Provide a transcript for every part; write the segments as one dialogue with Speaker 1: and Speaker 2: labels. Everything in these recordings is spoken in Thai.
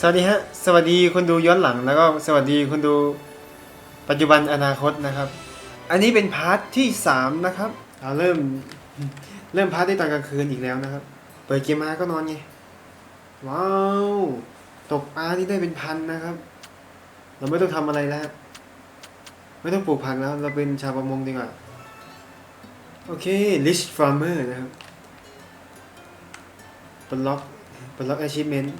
Speaker 1: สวัสดีฮะ สวัสดีคนดูย้อนหลังแล้วก็สวัสดีคนดูปัจจุบันอนาคตนะครับ อันนี้เป็นพาร์ทที่3นะครับเราเริ่มเริ่มพาร์ทได้ตอนกลางคืนอีกแล้วนะครับ เปิดเกมมาก็นอนไง ว้าว ตกปลาที่ได้เป็นพันนะครับ เราไม่ต้องทำอะไรแล้ว ไม่ต้องปลูกผักแล้ว เราเป็นชาวประมงดีกว่า โอเค rich farmer นะครับปล็อกปลดล็อก achievement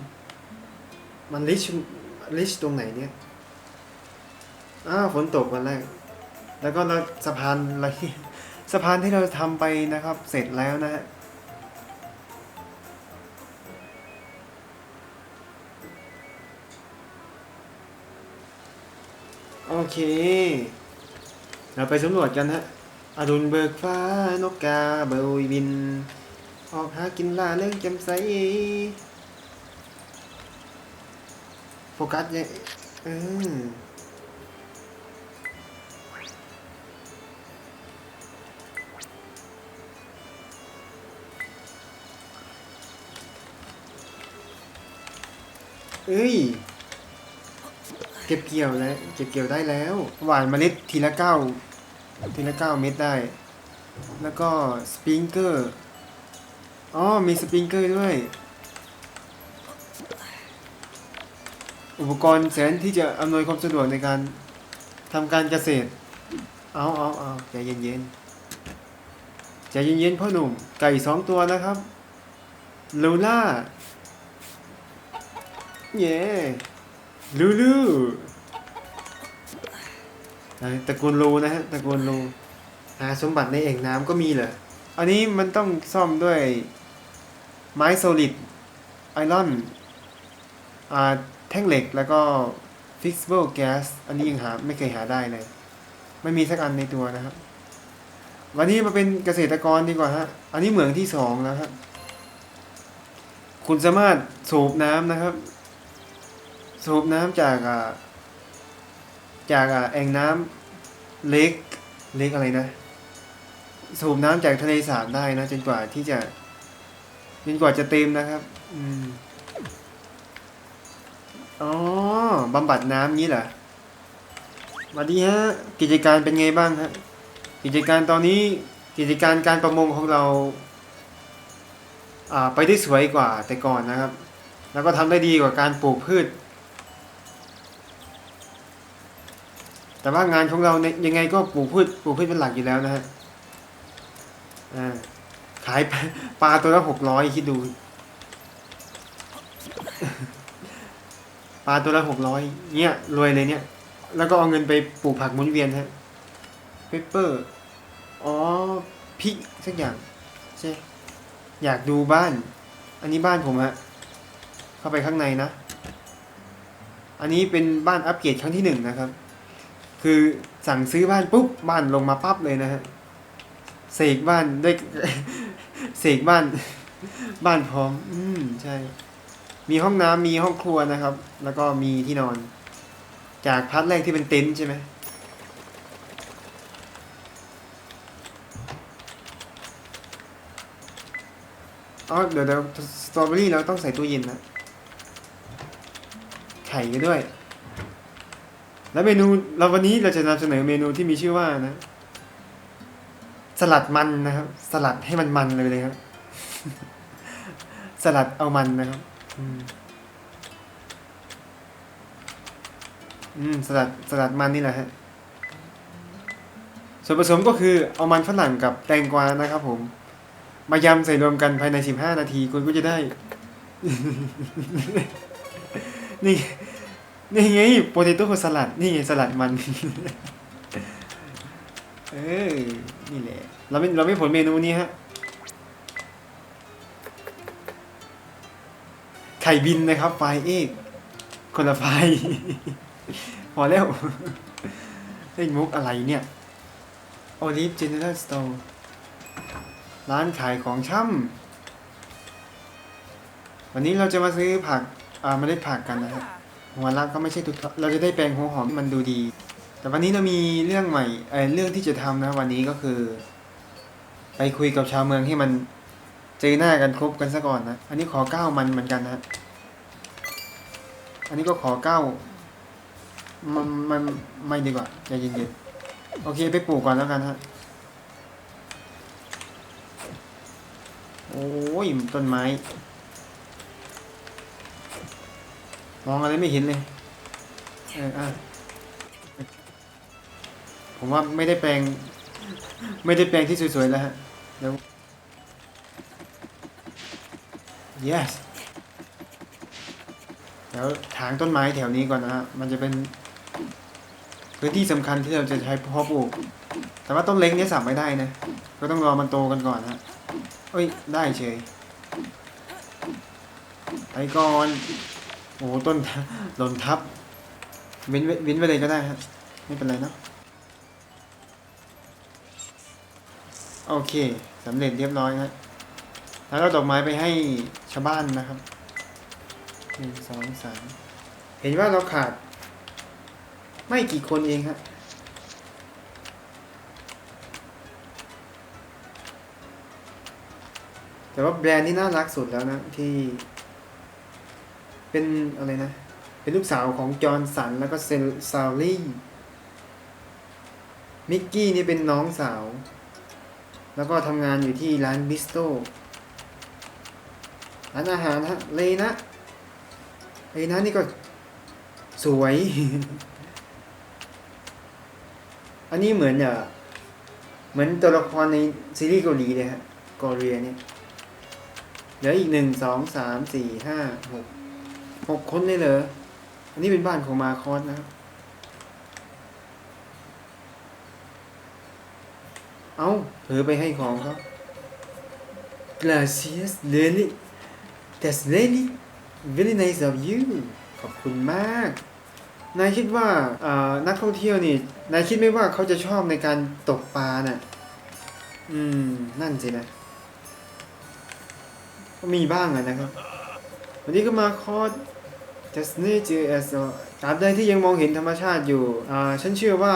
Speaker 1: มัน rich rich ตรงไหนเนี่ยอ้าวฝนตกวันแรก แล้วก็เราสะพานอะไรสะพานที่เราทำไปนะครับ เสร็จแล้วนะฮะโอเค เราไปสำรวจกันฮะอรุณเบิกฟ้า นกกาเบยบิน ออกหากินล่าเรื่องจำใส โฟกัสเนี่ยเออเอ้ย เก็บเกี่ยวแล้ว เก็บเกี่ยวได้แล้ว หวานเมล็ดทีละเก้าทีละเก้าเม็ดได้ แล้วก็สปริงเกอร์ อ๋อ มีสปริงเกอร์ด้วย อุปกรณ์แสนที่จะอำนวยความสะดวกในการทำการเกษตร เอาเอาเอาใจเย็นๆ ใจเย็นๆพ่อหนุ่ม ไก่สองตัวนะครับลูล่า เย้ลูลูตระกูลลูนะฮะตระกูลลูหาสมบัติในเอ่งน้ำก็มีเหรอ อันนี้มันต้องซ่อมด้วยไม้โซลิดไอรอน อ่า แท่งเหล็กแล้วก็ fixable gas อันนี้ยังหาไม่เคยหาได้เลย ไม่มีสักอันในตัวนะครับ วันนี้มาเป็นเกษตรกรดีกว่าฮะ อันนี้เหมืองที่สองแล้วครับคุณสามารถสูบน้ำนะครับ สูบน้ำจากอ่าจากอ่าแอ่งน้ำเล็กเล็กอะไรนะ สูบน้ำจากทะเลสาบได้นะจนกว่าที่จะจนกว่าจะเต็มนะครับ อืม อ๋อบำบัดน้ำงี้เหรอสวัสดีฮะ กิจการเป็นไงบ้างฮะ กิจการตอนนี้กิจการการประมงของเราอ่าไปได้สวยกว่าแต่ก่อนนะครับ แล้วก็ทำได้ดีกว่าการปลูกพืช แต่ว่างานของเราเนี่ยยังไงก็ปลูกพืชปลูกพืชเป็นหลักอยู่แล้วนะฮะอ่าขายปลาตัวละหกร้อยคิดดู ปลาตัวละหกร้อยเนี่ยรวยเลยเนี่ย แล้วก็เอาเงินไปปลูกผักหมุนเวียนฮะเปเปอร์อ๋อพริกสักอย่างใช่อยากดูบ้าน อันนี้บ้านผมฮะเข้าไปข้างในนะ อันนี้เป็นบ้านอัปเกรดครั้งที่หนึ่งนะครับ คือสั่งซื้อบ้านปุ๊บบ้านลงมาปั๊บเลยนะฮะเสกบ้านด้วยเสกบ้าน บ้านพร้อม อืมใช่ มีห้องน้ำมีห้องครัวนะครับ แล้วก็มีที่นอน จากพัดแรกที่เป็นเต็นท์ใช่ไหมอ๋อเดี๋ยวเดี๋ยวสตรอเบอรี่เราต้องใส่ตู้เย็นนะไข่กันด้วย แล้วเมนูเราวันนี้เราจะนำเสนอเมนูที่มีชื่อว่านะ สลัดมันนะครับ สลัดให้มันมันเลยเลยครับ สลัดเอามันนะครับ อืมอืมสลัดสลัดมันนี่แหละฮะ ส่วนผสมก็คือเอามันฝรั่งกับแตงกวานะครับผม มายำใส่รวมกันภายใน15นาทีคุณก็จะได้ นี่ นี่ไงโปเตโต้สลัด นี่ไงสลัดมัน เออ นี่แหละ เราไม่เราไม่ผลเมนูนี้ฮะ ข่บินนะครับ ไฟเอกคนละไฟ พอแล้วเล่นมุกอะไรเนี่ย Olive General Store ร้านขายของช่ำวันนี้เราจะมาซื้อผักอ่าเมล็ดผักกันนะครับหัวละก็ไม่ใช่ทุกเราจะได้แปลงหัวหอมมันดูดี แต่วันนี้เรามีเรื่องใหม่เออเรื่องที่จะทำนะวันนี้ก็คือ ไปคุยกับชาวเมืองให้มันเจอหน้ากันครบกันซะก่อนนะ อันนี้ขอก้าวมันเหมือนกันนะ อันนี้ก็ขอเก้ามันมันไม่ดีกว่าใจเย็นๆโอเคไปปลูกก่อนแล้วกันฮะโอ้ยต้นไม้ มองอะไรไม่เห็นเลยเอออะผมว่าไม่ได้แปลง ไม่ได้แปลงที่สวยๆแล้วฮะเดี๋ยว yes วถางต้นไม้แถวนี้ก่อนนะฮะมันจะเป็นพื้นที่สำคัญที่เราจะใช้เพาะปลูก แต่ว่าต้นเล็กนี่ยสับไม่ได้นะ ก็ต้องรอมันโตกันก่อนฮะเอ้ย ได้เฉยไปก่อน โอ้ต้นหล่นทับ เว้นเว้นเว้นไปเลยก็ได้ฮะไม่เป็นไรเนอะโอเคสำเร็จเรียบร้อยฮะแล้วเราดอกไม้ไปให้ชาวบ้านนะครับ หนึ่งสองสามเห็นว่าเราขาด ไม่กี่คนเองฮะแต่ว่าแบรนด์ที่น่ารักสุดแล้วนะ ที่ เป็นอะไรนะ เป็นลูกสาวของจอร์นสันแล้วก็เซลซาลี่มิกกี้นี่เป็นน้องสาว แล้วก็ทำงานอยู่ที่ร้านบิสโตร้านอาหารฮะเลนะ เลนะนี่ก็สวย อันนี้เหมือนอะเหมือนตัวละครในซีรีส์เกาหลีเลยฮะกอเรีเนี่ยเหลืออีกหนึ่งสองสามสี่ห้าหกหกคนเลยเหรอ อันนี้เป็นบ้านของมาคอสนะครับเอาเผลอไปให้ของเขา Gracias Lily That's really very nice of you ขอบคุณมาก นายคิดว่าานักท่องเที่ยวนี่ นายคิดไหมว่าเขาจะชอบในการตกปลาน่ะ อืม นั่นสินะ ก็มีบ้างอะนะครับ วันนี้ก็มาคอร์ส just nature as ตราบใดที่ยังมองเห็นธรรมชาติอยู่ อ่า ฉันเชื่อว่า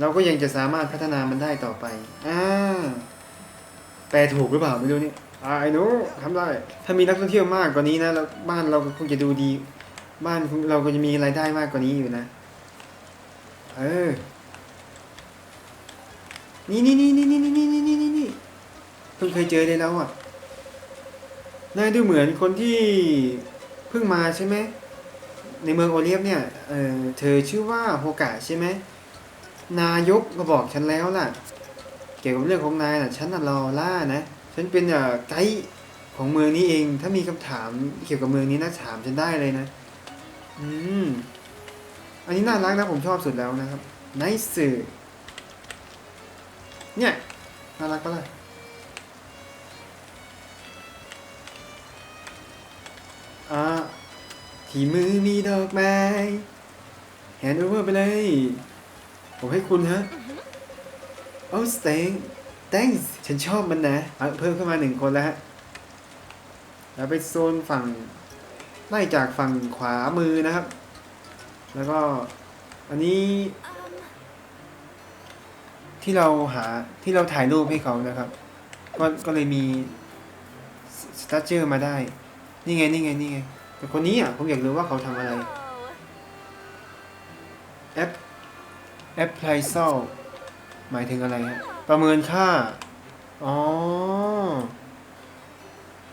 Speaker 1: เราก็ยังจะสามารถพัฒนามันได้ต่อไป อ่า แปลถูกหรือเปล่าไม่รู้นี่ อ่าไอ้หนูทำได้ ถ้ามีนักท่องเที่ยวมากกว่านี้นะเราบ้านเราก็คงจะดูดี บ้านเราก็จะมีรายได้มากกว่านี้อยู่นะ เออ นี่นี่นี่นี่นี่นี่นี่นี่นี่นี่เพิ่งเคยเจอได้แล้วอะนายดูเหมือนคนที่เพิ่งมาใช่ไหม ในเมืองโอเลียบเนี่ย เออเธอชื่อว่าโฮกะใช่ไหม นายกก็บอกฉันแล้วล่ะ เกี่ยวกับเรื่องของนายน่ะ ฉันน่ะรอล่านะ ฉันเป็นเอ่อไกด์ของเมืองนี้เอง ถ้ามีคำถามเกี่ยวกับเมืองนี้นะถามฉันได้เลยนะ อืม อันนี้น่ารักนะผมชอบสุดแล้วนะครับ nice เนี่ย น่ารักปะล่ะอ่าที่มือมีดอกไม้แฮนด์โอเวอร์ไปเลย ผมให้คุณฮะ โอ้ thank thanks ฉันชอบมันนะอะเพิ่มขึ้นมาหนึ่งคนแล้วฮะแล้วไปโซนฝั่งไล่จากฝั่งขวามือนะครับ แล้วก็อันนี้ ที่เราหาที่เราถ่ายรูปให้เขานะครับ ก็ก็เลยมีสตั t เจอร์มาได้ นี่ไงนี่ไงนี่ไงแต่คนนี้อะผมอยากรู้ว่าเขาทำอะไรแอปแอปไพลโซหมายถึงอะไรฮะ ประเมินค่า อ๋อ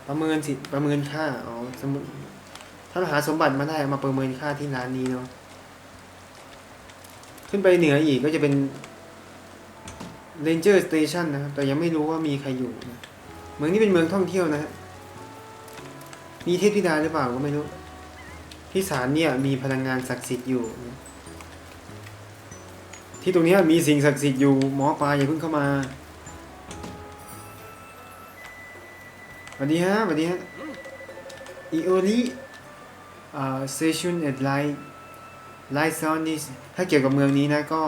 Speaker 1: ประเมินสิ ประเมินค่า อ๋อ สมมติถ้าเราหาสมบัติมาได้มาประเมินค่าที่ร้านนี้เนาะ ขึ้นไปเหนืออีกก็จะเป็น Ranger Station นะครับ แต่ยังไม่รู้ว่ามีใครอยู่นะเมืองนี้เป็นเมืองท่องเที่ยวนะฮะ มีเทพธิดาหรือเปล่าก็ไม่รู้ ที่ศาลเนี่ยมีพลังงานศักดิ์สิทธิ์อยู่นะ ที่ตรงนี้มีสิ่งศักดิ์สิทธิ์อยู่หมอปลาอย่าเพิ่งเข้ามาสวัสดีฮะสวัสดีฮะอีโอลิอ่าเซชันแอดไลท์ไลท์ซอนนี่ถ้าเกี่ยวกับเมืองนี้นะก็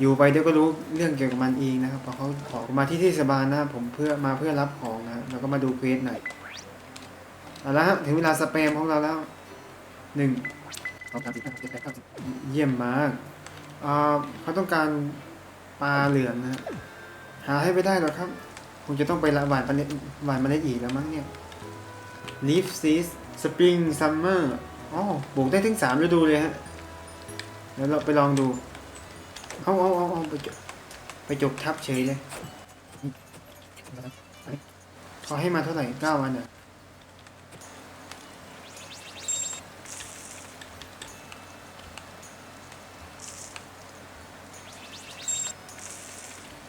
Speaker 1: อยู่ไปเดี๋ยวก็รู้เรื่องเกี่ยวกับมันเองนะครับพราะเขาขอมาที่เทศบาลนะผมเพื่อมาเพื่อรับของนะแล้วก็มาดูเควสหน่อยเอาละฮะถึงเวลาสเปมของเราแล้วหนึ่งสองสามสี่ห้าหกเจ็ดแปดเก้าสิบเยี่ยมมาก เขาต้องการปลาเหลืองนะหาให้ไปได้หรอครับคงจะต้องไปละหวานเมล็ดหวานเมล็ดอีกแล้วมั้งเนี่ย leaf seeds spring summer อ๋อปลูกได้ถึงสามฤดูเลยฮะเดี๋ยวเราไปลองดู เอาเอาเอาเอาไปจกไปจกทับเฉยเลยเขาให้มาเท่าไหร่เก้าวันเหรอ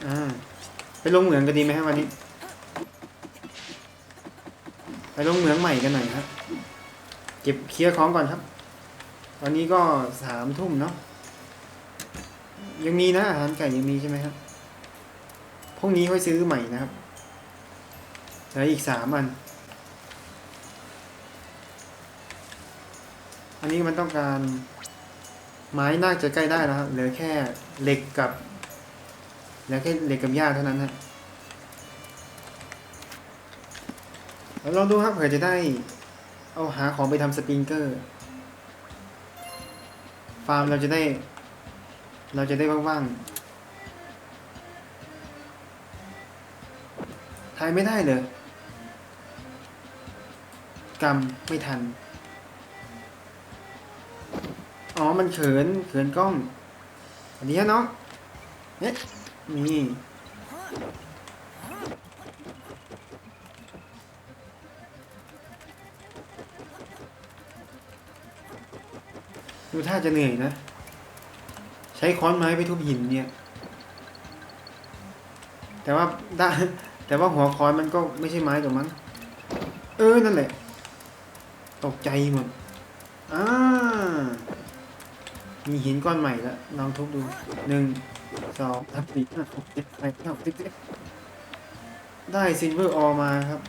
Speaker 1: อ่าไปลงเหมืองกันดีไหมฮะวันนี้ ไปลงเหมืองใหม่กันหน่อยครับ เก็บเคลียร์ของก่อนครับวันนี้ก็สามทุ่มเนาะยังมีนะอาหารไก่ยังมีใช่ไหมครับพรุ่งนี้ค่อยซื้อใหม่นะครับเหลืออีกสามอัน อันนี้มันต้องการไม้น่าจะใกล้ได้แล้วครับเหลือแค่เหล็กกับ เหลือแค่เหล็กกับหญ้าเท่านั้นฮะแล้วลองดูครับเผื่อจะได้เอาหาของไปทำสปริงเกอร์ ฟาร์มเราจะได้ เราจะได้ว่างๆทายไม่ได้เลยกรรมไม่ทัน อ๋อ มันเขิน เขินกล้อง อันนี้เนาะเนี่ย นี่ดูท่าจะเหนื่อยนะ ใช้ค้อนไม้ไปทุบหินเนี่ย แต่ว่าด้าแต่ว่าหัวค้อนมันก็ไม่ใช่ไม้ตัวมั้งเออ นั่นแหละ ตกใจหมดอ่ามีหินก้อนใหม่แล้วลองทุบดูหนึ่ง สองสามสี่ห้าหกเจ็ดแปดเก้าสิบสิบเอ็ดได้ซิลเวอร์ออมาครับ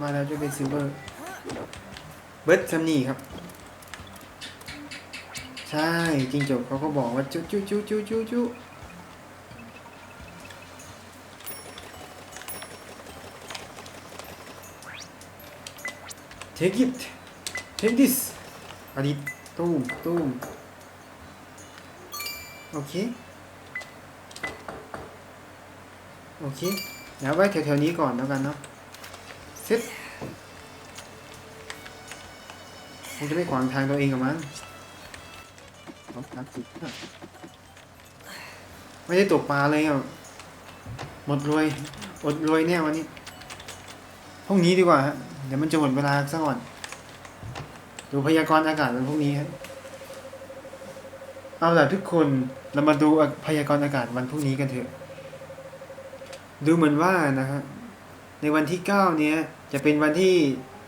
Speaker 1: มาแล้วจะเป็นซิลเวอร์เบิร์ดซัมนี่ครับ ใช่จริงจบเขาก็บอกว่าจุจุจุจุจุจุเทคิ t เทค this อดีตตูมตูมโอเค โอเคเดี๋ยวไว้แถวๆนี้ก่อนแล้วกันเนาะเซ็ตคงจะไม่ขวางทางตัวเองกับมันสองสามสี่ห้าไม่ได้ตกปลาเลยอะหมดรวย อดรวยเนี่ยวันนี้พรุ่งนี้ดีกว่าฮะ เดี๋ยวมันจะหมดเวลาซะก่อน ดูพยากรณ์อากาศวันพรุ่งนี้ครับเอาล่ะทุกคน เรามาดูพยากรณ์อากาศวันพรุ่งนี้กันเถอะ ดูเหมือนว่านะครับในวันที่เก้าเนี้ยจะเป็นวันที่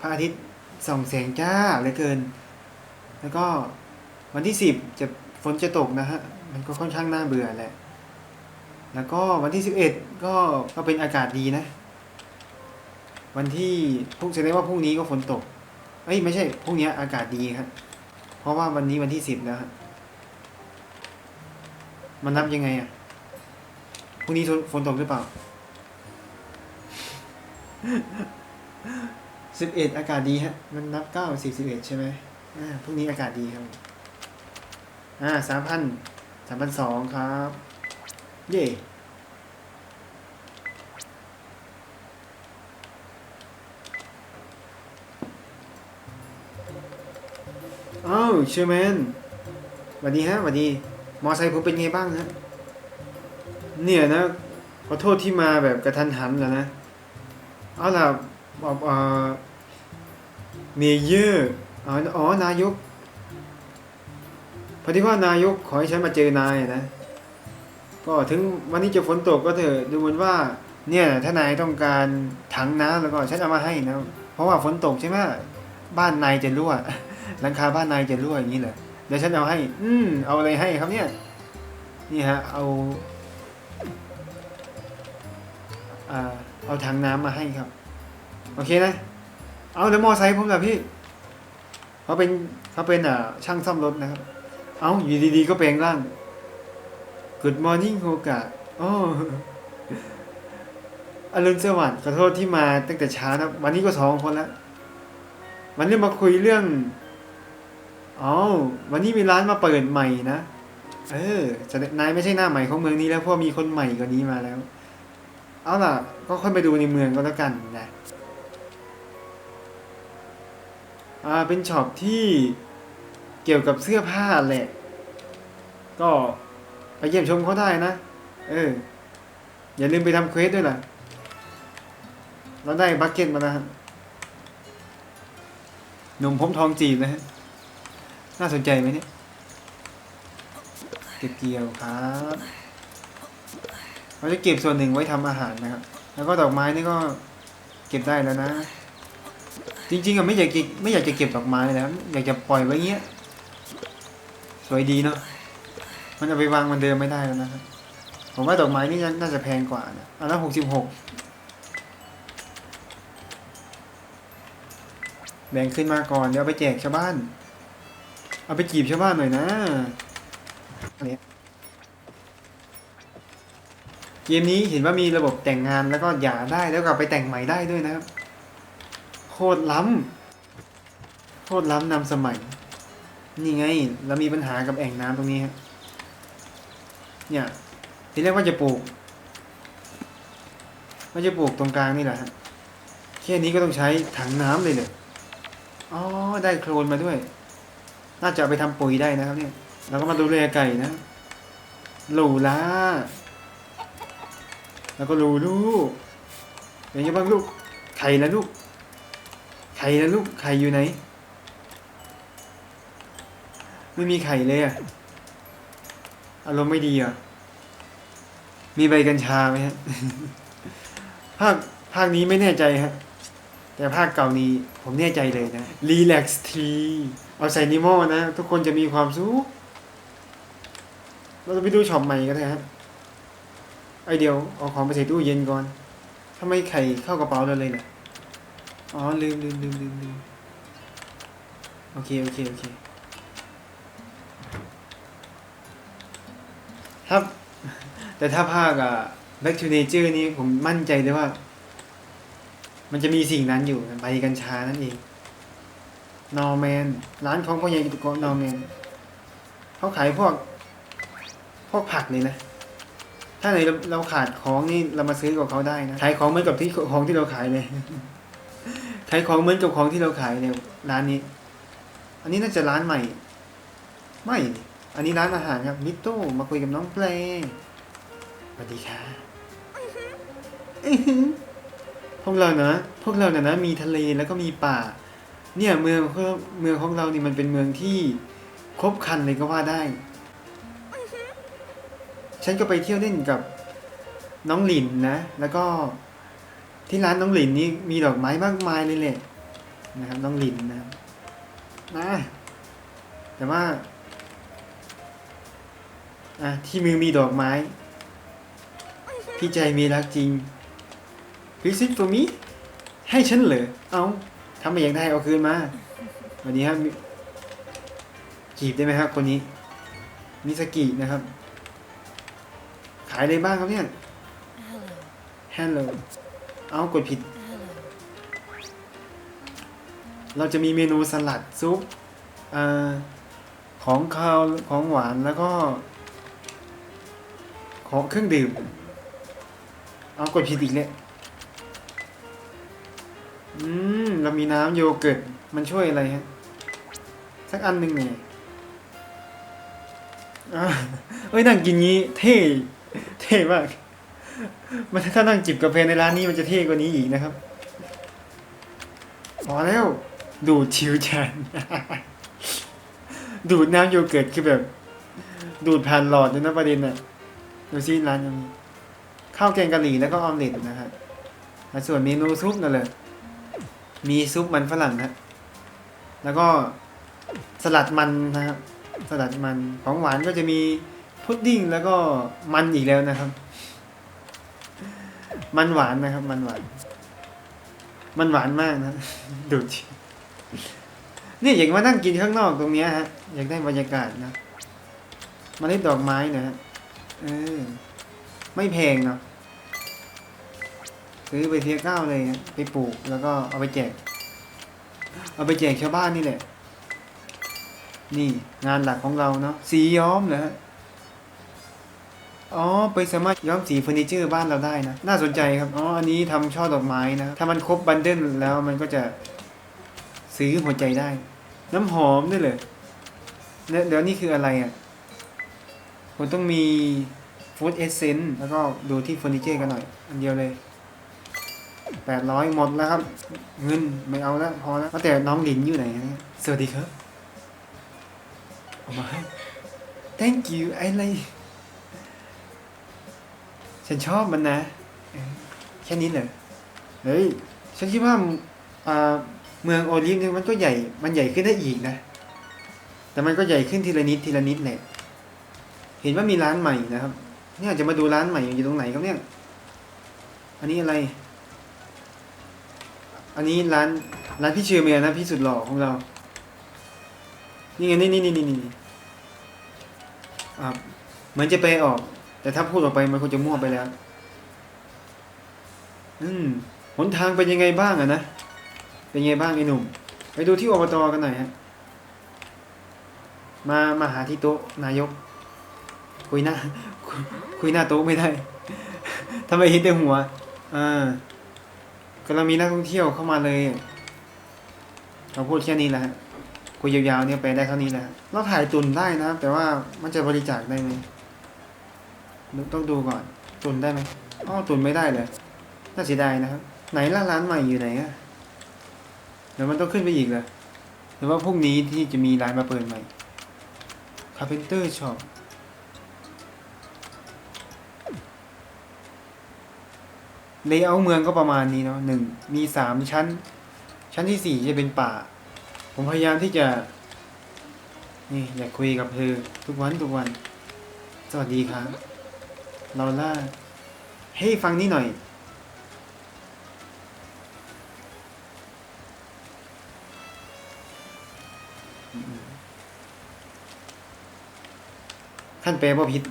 Speaker 1: พระอาทิตย์ส่องแสงจ้าเหลือเกิน แล้วก็วันที่สิบจะฝนจะตกนะฮะมันก็ค่อนข้างน่าเบื่อแหละ แล้วก็วันที่สิบเอ็ดก็ก็เป็นอากาศดีนะ วันที่พรุ่งแสดงว่าพรุ่งนี้ก็ฝนตก เอ้ยไม่ใช่พรุ่งนี้อากาศดีครับเพราะว่าวันนี้วันที่สิบแล้วฮะมันนับยังไงอะพรุ่งนี้ฝนตกหรือเปล่า สิบเอ็ดอากาศดีฮะ มันนับเก้าสิบสิบเอ็ดใช่ไหมอ่าพรุ่งนี้อากาศดีครับ อ่าสามพันสามพันสองครับ เย่อ้าวเชอร์แมนสวัสดีฮะสวัสดี มอไซค์ผมเป็นไงบ้างฮะ เนี่ยนะ ขอโทษที่มาแบบกระทันหันแล้วนะ เอาล่ะบอกเอ่อเมเยอร์อ๋ออ๋อ นายกพอดีว่านายกขอให้ฉันมาเจอนายนะ ก็ถึงวันนี้จะฝนตกก็เถอะดูเหมือนว่า เนี่ยถ้านายต้องการถังน้ำแล้วก็ฉันเอามาให้นะ เพราะว่าฝนตกใช่ไหมบ้านนายจะรั่วหลังคาบ้านนายจะรั่วอย่างนี้เหรอเดี๋ยวฉันเอาให้ อืมเอาอะไรให้ครับเนี่ย นี่ฮะ เอา อ่า เอาถังน้ำมาให้ครับ โอเคนะ เอาแล้วมอไซค์ผมล่ะพี่เขาเป็นเขาเป็นอ่าช่างซ่อมรถนะครับ เอาอยู่ดีๆก็แปลงร่าง Good morning โฮกะโอ้อรุณสวัสดิ์ขอโทษที่มาตั้งแต่เช้านะวันนี้ก็สองคนแล้ววันนี้มาคุยเรื่องอ๋อวันนี้มีร้านมาเปิดใหม่นะ เออจะนายไม่ใช่หน้าใหม่ของเมืองนี้แล้วเพราะมีคนใหม่กว่านี้มาแล้ว เอาล่ะ ก็ค่อยไปดูในเมืองก็แล้วกันนะ อ่า เป็นช็อปที่เกี่ยวกับเสื้อผ้าแหละ ก็ไปเยี่ยมชมเขาได้นะ เออ อย่าลืมไปทำเควสด้วยล่ะ เราได้บัคเก็ตมาแล้วหนุ่มผมทองจีบนะฮะ น่าสนใจไหมเนี่ย เก็บเกี่ยวครับ เราจะเก็บส่วนหนึ่งไว้ทำอาหารนะครับ แล้วก็ดอกไม้นี่ก็เก็บได้แล้วนะ จริงๆอะไม่อยากเก็บไม่อยากจะเก็บดอกไม้เลยนะอยากจะปล่อยไว้เงี้ย สวยดีเนาะ มันเอาไปวางมันเดิมไม่ได้แล้วนะครับ ผมว่าดอกไม้นี่น่าจะแพงกว่านะอันละหกสิบหกแบ่งขึ้นมาก่อนเดี๋ยวไปแจกชาวบ้าน เอาไปจีบชาวบ้านหน่อยนะอันนี้ เกมนี้เห็นว่ามีระบบแต่งงานแล้วก็หย่าได้แล้วก็ไปแต่งใหม่ได้ด้วยนะครับ โคตรล้ำโคตรล้ำนำสมัย นี่ไง เรามีปัญหากับแอ่งน้ำตรงนี้ครับเนี่ยทีแรกว่าจะปลูกว่าจะปลูกตรงกลางนี่แหละฮะแค่นี้ก็ต้องใช้ถังน้ำเลยเลยอ๋อได้โคลนมาด้วย น่าจะไปทำปุ๋ยได้นะครับเนี่ยแล้วก็มาดูแลไก่นะหลูล่า แล้วก็ลูลูกเป็นยังไงบ้างลูกไข่แล้วลูกไข่แล้วลูกไข่อยู่ไหน ไม่มีไข่เลยอะอารมณ์ไม่ดีอะมีใบกัญชาไหมฮะภาคภาคนี้ไม่แน่ใจฮะแต่ภาคเก่านี้ผมแน่ใจเลยนะรีแลกซ์ทีเอาใส่นิโมนะ ทุกคนจะมีความสุขเราจะไปดูช็อปใหม่กันนะฮะ ไอเดียวเอาของไปใส่ตู้เย็นก่อนทำไมไข่เข้ากระเป๋าเราเลยเนี่ย อ๋อลืมลืมลืมลืมลืมโอเคโอเคโอเค ครับ แต่ถ้าภาคอะ Back to Nature นี่ผมมั่นใจเลยว่า มันจะมีสิ่งนั้นอยู่ใบกัญชานั่นเอง นอร์แมน ร้านของพ่อใหญ่กิตโกนอร์แมน เขาขายพวก พวกผักเลยนะ ถ้าไหนเราเราขาดของนี่เรามาซื้อกับเขาได้นะขายของเหมือนกับที่ของที่เราขายเลยขายของเหมือนกับของที่เราขายในร้านนี้ อันนี้น่าจะร้านใหม่ ไม่นี่อันนี้ร้านอาหารครับมิโต้มาคุยกับน้องเพลงสวัสดีค่ะอื้อหือพวกเรานะพวกเราเนี่ยนะ มีทะเลแล้วก็มีป่า เนี่ยเมืองของเมืองของเรานี่มันเป็นเมืองที่ครบครันเลยก็ว่าได้ ฉันก็ไปเที่ยวเล่นกับน้องหลินนะ แล้วก็ที่ร้านน้องหลินนี่มีดอกไม้มากมายเลยแหละนะครับน้องหลินนะครับนะ แต่ว่าอะที่มือมีดอกไม้พี่ใจมีรักจริง Visit for me ให้ฉันเหรอ เอาทำไมอยากได้เอาคืนมา วันนี้ครับมีจีบได้ไหมครับ คนนี้ มิสกินะครับายอะไรบ้างครับเนี่ย
Speaker 2: Hello.
Speaker 1: Hello เอากดผิด
Speaker 2: Hello.
Speaker 1: เราจะมีเมนูสลัดซุปอาของคาวของหวานแล้วก็ ของเครื่องดื่ม เอากดผิดอีกแล้วอืม เรามีน้ำโยเกิร์ตมันช่วยอะไรฮะ สักอันหนึ่งเนี่ยอ่าเอ้ยนั่งกินงี้เท่ เท่มาก มันถ้านั่งจิบกาแฟในร้านนี้มันจะเท่กว่านี้อีกนะครับพอแล้ว ดูดชิวชันดูดน้ำโยเกิร์ตคือแบบ ดูดผ่านหลอดเลยนะประเด็นน่ะดูซิร้านยังมีข้าวแกงกะหรี่แล้วก็ออมเล็ตนะฮะและส่วนเมนูซุปนั่นเลยมีซุปมันฝรั่งนะแล้วก็สลัดมันนะครับสลัดมันของหวานก็จะมี พุดดิ้งแล้วก็มันอีกแล้วนะครับ มันหวานนะครับ มันหวาน มันหวานมากนะดูดชิเนี่ยอยากมานั่งกินข้างนอกตรงเนี้ยฮะ อยากได้บรรยากาศนะมาเล่นดอกไม้นะฮะเออไม่แพงเนาะซื้อไปเทียเก้าเลยฮะไปปลูกแล้วก็เอาไปแจก เอาไปแจกชาวบ้านนี่แหละ นี่งานหลักของเราเนาะสีย้อมเหรอฮะ อ๋อ ไปสามารถย้อมสีเฟอร์นิเจอร์บ้านเราได้นะ น่าสนใจครับ อ๋อ อันนี้ทำช่อดอกไม้นะ ถ้ามันครบบันเดิลแล้วมันก็จะซื้อหัวใจได้ น้ำหอมด้วยเลยเดี๋ยวเดี๋ยวนี่คืออะไรอะ ผมต้องมีฟู้ดเอเซนต์แล้วก็ดูที่เฟอร์นิเจอร์กันหน่อย อันเดียวเลยแปดร้อยหมดแล้วครับ เงินไม่เอาแล้วพอแล้วแต่น้องหลินอยู่ไหนเนี่ยสวัสดีครับเอามา thank you ไออะไร ฉันชอบมันนะแค่นี้เหรอเฮ้ยฉันคิดว่าเมืองโอลิฟเนี่ยมันก็ใหญ่ มันใหญ่ขึ้นได้อีกนะ แต่มันก็ใหญ่ขึ้นทีละนิดทีละนิดแหละ เห็นว่ามีร้านใหม่นะครับ เนี่ยจะมาดูร้านใหม่อยู่ตรงไหนครับเนี่ย อันนี้อะไร อันนี้ร้านร้านพี่เชอร์เมียนะพี่สุดหล่อของเรา นี่ไงนี่นี่นี่นี่นี่อ่าเหมือนจะไปออก แต่ถ้าพูดออกไปมันคงจะมั่วไปแล้ว อืมหนทางเป็นยังไงบ้างอะนะ เป็นยังไงบ้างไอ้หนุ่ม ไปดูที่อบตกันหน่อยฮะ มา มาหาที่โต๊ะนายก คุยหน้า คุยหน้าโต๊ะไม่ได้ ทำไมเห็นแต่หัว อ่ากำลังมีนักท่องเที่ยวเข้ามาเลยเราพูดแค่นี้แหละคุยยาวๆเนี่ยไปได้เท่านี้แหละเราถ่ายตุนได้นะ แต่ว่ามันจะบริจาคได้ไหม ต้องดูก่อน ตุนได้ไหมอ๋อตุนไม่ได้เลยน่าเสียดายนะครับ ไหนล่ะร้านใหม่อยู่ไหนอะเดี๋ยวมันต้องขึ้นไปอีกเลยหรือว่าพรุ่งนี้ที่จะมีร้านมาเปิดใหม่ Carpenter Shop เลเยอร์เมืองก็ประมาณนี้เนาะหนึ่งมีสามชั้น ชั้นที่สี่จะเป็นป่า ผมพยายามที่จะ นี่อยากคุยกับเธอทุกวันทุกวัน สวัสดีครับ ลอล่าเฮ้ยฟังนี่หน่อยขั้นแปลว่าผิด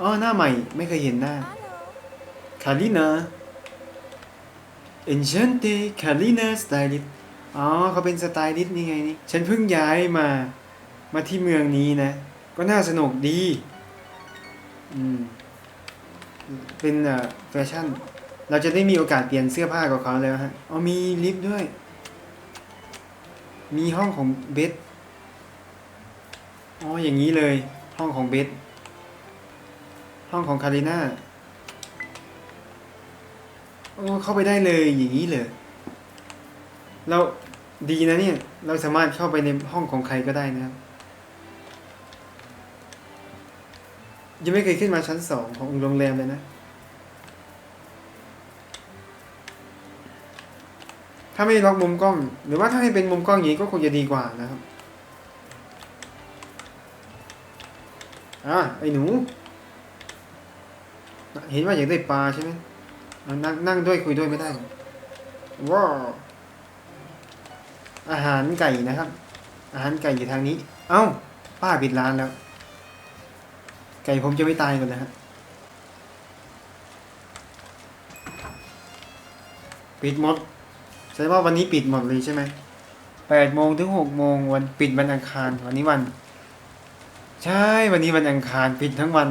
Speaker 1: อ๋อหน้าใหม่ ไม่เคยเห็นหน้า คารินา Enchante คารินาสไตลิสอ๋อเขาเป็นสไตลิสนี่ไงนี่ ฉันเพิ่งย้ายมา มาที่เมืองนี้นะ ก็น่าสนุกดี อืม เป็นแฟชั่น เราจะได้มีโอกาสเปลี่ยนเสื้อผ้ากับเขาแล้วฮะอ๋อมีลิฟต์ด้วย มีห้องของเบสอ๋ออย่างนี้เลย ห้องของเบสห้องของคาริน่าโอ้เข้าไปได้เลยอย่างนี้เลยเราดีนะเนี่ย เราสามารถเข้าไปในห้องของใครก็ได้นะครับ ยังไม่เคยขึ้นมาชั้นสองของโรงแรมเลยนะ ถ้าไม่ล็อกมุมกล้อง หรือว่าถ้าให้เป็นมุมกล้องอย่างนี้ก็คงจะดีกว่านะครับ อะไอ้หนู เห็นว่าอยากได้ปลาใช่ไหมนั่งนั่งด้วยคุยด้วยไม่ได้ ว้าว อาหารไก่นะครับ อาหารไก่อยู่ทางนี้ เอ้า ป้าปิดร้านแล้ว ไก่ผมจะไม่ตายก่อนนะฮะปิดหมดแสดงว่าวันนี้ปิดหมดเลยใช่ไหมแปดโมงถึงหกโมงวันปิดวันอังคาร วันนี้วัน ใช่วันนี้วันอังคารปิดทั้งวัน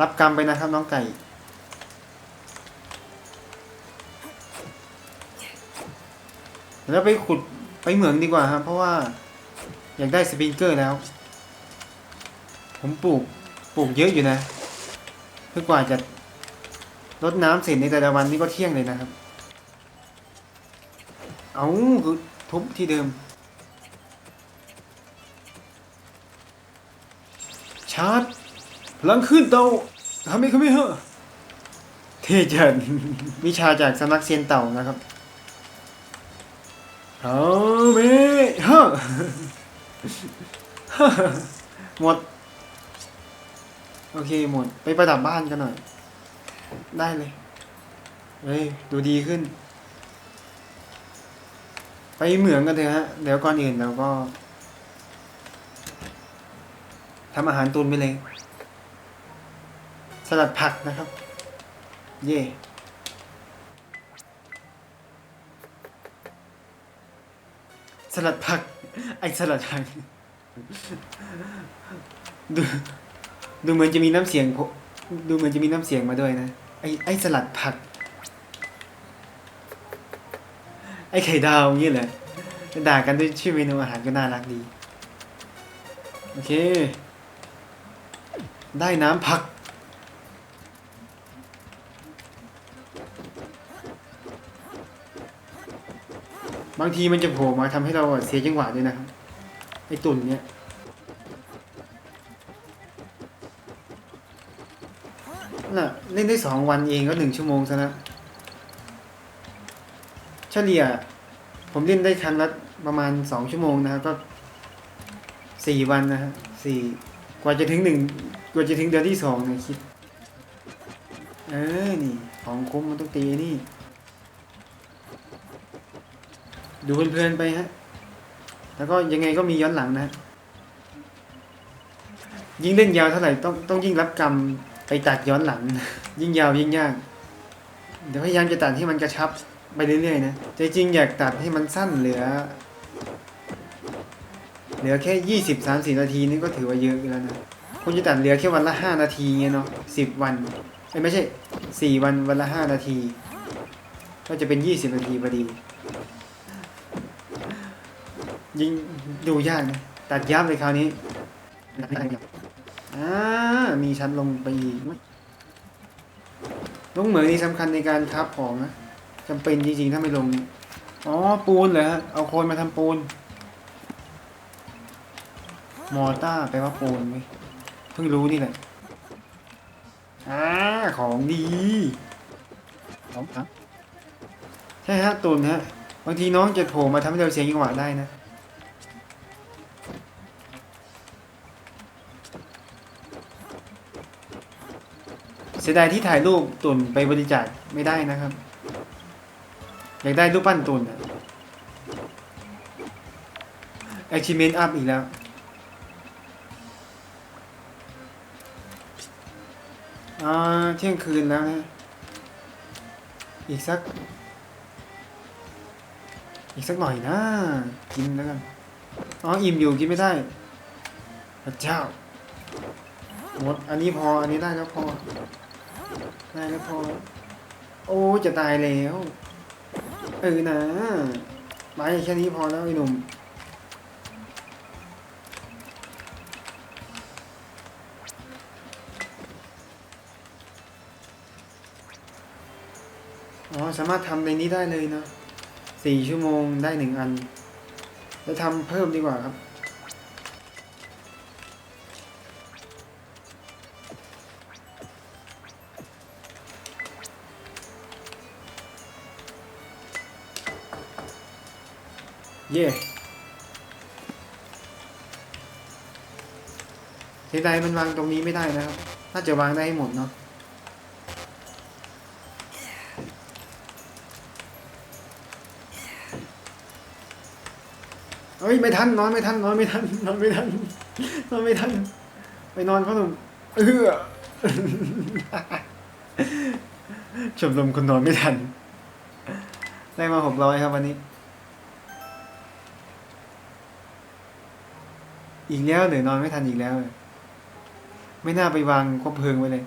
Speaker 1: รับกรรมไปนะครับน้องไก่แล้วไปขุดไปเหมืองดีกว่าครับเพราะว่า อยากได้สปริงเกอร์แล้ว ผมปลูก ปลูกเยอะอยู่นะเพื่อกว่าจะรดน้ำเสร็จในแต่ละวันนี่ก็เที่ยงเลยนะครับ เอาคือทุบที่เดิม ชาร์จพลังขึ้นเตาทำไมเขาไม่เหอะเทจัดวิชาจากสำนักเซียนเต่านะครับเอาเมฮะหมด โอเคหมด ไปประดับบ้านกันหน่อย ได้เลย เฮ้ย ดูดีขึ้น ไปเหมืองกันเถอะฮะ เดี๋ยวก่อนอื่นเราก็ทำอาหารตุนไปเลย สลัดผักนะครับ เย่สลัดผัก ไอสลัดผักดู ดูเหมือนจะมีน้ำเสียง ดูเหมือนจะมีน้ำเสียงมาด้วยนะ ไอไอสลัดผัก ไอไข่ดาวอย่างนี้เหรอด่ากันด้วยชื่อเมนูอาหารก็น่ารักดี โอเค ได้น้ำผัก บางทีมันจะโผล่มาทำให้เราเสียจังหวะด้วยนะครับ ไอ้ตุ่นเนี้ย น่ะ เล่นได้สองวันเองก็หนึ่งชั่วโมงซะแล้วเฉลี่ย ผมเล่นได้ครั้งละประมาณสองชั่วโมงนะครับก็สี่วันนะฮะสี่กว่าจะถึงหนึ่งกว่าจะถึงเดือนที่สองนี่ยคิด เออนี่ของคุ้มมันต้องตีนี่ ดูเพลินๆไปฮะ แล้วก็ยังไงก็มีย้อนหลังนะฮะยิ่งเล่นยาวเท่าไหร่ต้องต้องยิ่งรับกรรมไปตัดย้อนหลัง ยิ่งยาวยิ่งยาก เดี๋ยวพยายามจะตัดให้มันกระชับไปเรื่อยๆนะจจริงอยากตัดให้มันสั้นเหลือ เหลือแค่ยี่สิบสามสี่นาทีนี่ก็ถือว่าเยอะแล้วนะคุณจะตัดเหลือแค่วันละห้านาทีเงี้ยเนาะสิบวันเอ้ไม่ใช่สี่วันวันละห้านาที ก็จะเป็นยี่สิบนาทีพอดียิ่งดูยากนะตัดยับเลยคราวนี้อ่ามีชั้นลงไปอีก ลงเหมืองนี่สำคัญในการคับของนะจำเป็นจริงๆถ้าไม่ลงเนี่ยอ๋อปูนเหรอฮะเอาโคนมาทำปูน มอต้าแปลว่าปูนไหมเพิ่งรู้นี่แหละอ่าของดีของครับใช่ฮะตุนฮะบางทีน้องจะโผล่มาทำให้เราเสียจังหวะได้นะ เสียดายที่ถ่ายรูปตุ่นไปบริจาคไม่ได้นะครับ อยากได้รูปปั้นตุ่นอะ achievement up อีกแล้ว อ่า เที่ยงคืนแล้วนะ อีกสัก อีกสักหน่อยนะ กินแล้วกัน อ๋อ อิ่มอยู่กินไม่ได้พระเจ้าหมด อันนี้พอ อันนี้ได้แล้วพอ ได้แล้วพอ โอ้จะตายแล้ว เออนะไปแค่นี้พอแล้วไอ้หนุ่มอ๋อสามารถทำในนี้ได้เลยนะสี่ชั่วโมงได้หนึ่งอัน จะทำเพิ่มดีกว่าครับ เย่เสียดายมันวางตรงนี้ไม่ได้นะครับถ้าจะวางได้ให้หมดเนาะเฮ้ยไม่ทันนอนไม่ทันนอนไม่ทันนอนไม่ทันนอนไม่ทันไปนอนพ่อหนุ่มเออชมรมคนนอนไม่ทัน ได้มาหกร้อยครับวันนี้ อีกแล้วเดี๋ยวนอนไม่ทันอีกแล้ว ไม่น่าไปวางคบเพลิงไว้เลย